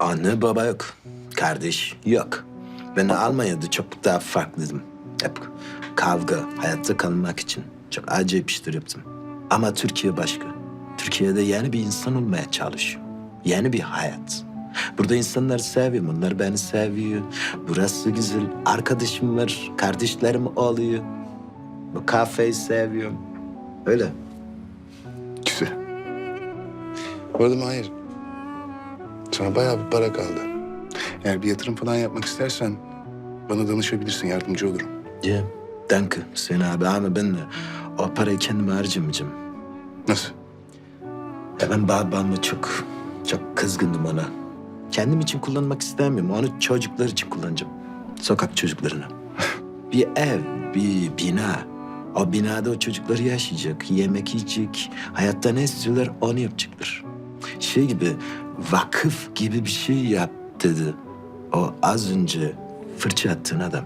Anne baba yok. Kardeş yok. Ben Almanya'da çok daha farklıydım. Hep kavga, hayatta kalmak için. Çok acayip işler yaptım. Ama Türkiye başka. Türkiye'de yeni bir insan olmaya çalışıyor. Yeni bir hayat. Burada insanlar seviyor, onlar beni seviyor. Burası güzel. Arkadaşım var, kardeşlerim oluyor. Bu kafeyi seviyorum. Öyle. Güzel. Bu arada Mahir, sana bayağı bir para kaldı. Eğer bir yatırım falan yapmak istersen bana danışabilirsin, yardımcı olurum. Ya, danke Hüseyin abi ama ben de o parayı kendime harcamayacağım. Nasıl? Ya ben babamı çok, çok kızgındım ona. Kendim için kullanmak istemiyorum. Onu çocuklar için kullanacağım. Sokak çocuklarına. bir ev, bir bina. O binada o çocuklar yaşayacak, yemek yiyecek. Hayatta ne istiyorlar onu yapacaklar. Şey gibi, vakıf gibi bir şey yap dedi. O az önce fırça attığın adam.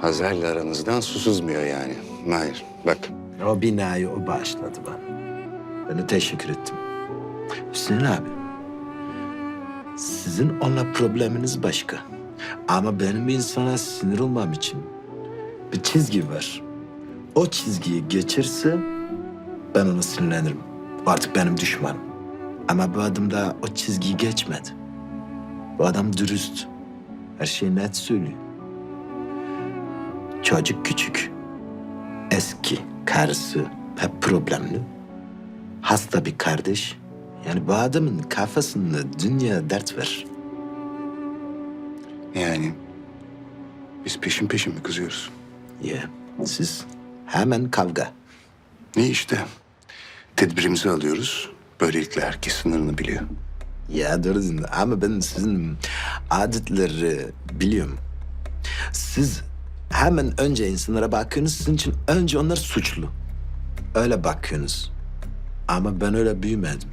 Hazar'la aranızdan su sızmıyor yani. Mahir, bak. O binayı o bağışladı bana. Ben de teşekkür ettim. Hüseyin abi, sizin onunla probleminiz başka. Ama benim insana sinir olmam için bir çizgi var. O çizgiyi geçirse ben ona sinirlenirim. Artık benim düşmanım. Ama bu adam da o çizgiyi geçmedi. Bu adam dürüst. Her şeyi net söylüyor. Çocuk küçük eski karısı hep problemli. Hasta bir kardeş. Yani bu adamın kafasında dünya dert var. Yani biz peşin peşin mi kızıyoruz? Ya siz hemen kavga. Ne işte. Tedbirimizi alıyoruz. Böylelikle herkes sınırını biliyor. Ya doğru ama ben sizin adetleri biliyorum. Siz hemen önce insanlara bakıyorsunuz. Sizin için önce onlar suçlu. Öyle bakıyorsunuz. Ama ben öyle büyümedim.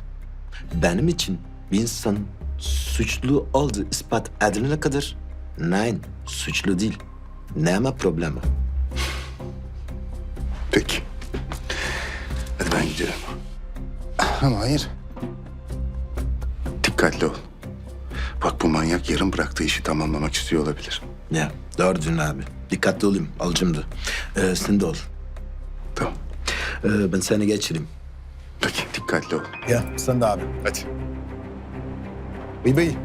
Benim için bir insan suçlu olduğu ispat edilene kadar nein, suçlu değil. Ne ama problemi? Ben gidiyorum. Ama hayır. Dikkatli ol. Bak bu manyak yarım bıraktığı işi tamamlamak istiyor olabilir. Ya doğru diyorsun abi. Dikkatli olayım. Alacağım da. Ee, sen de ol. Tamam. Ee, ben seni geçireyim. Peki dikkatli ol. Ya sen de abi. Hadi. Bey bey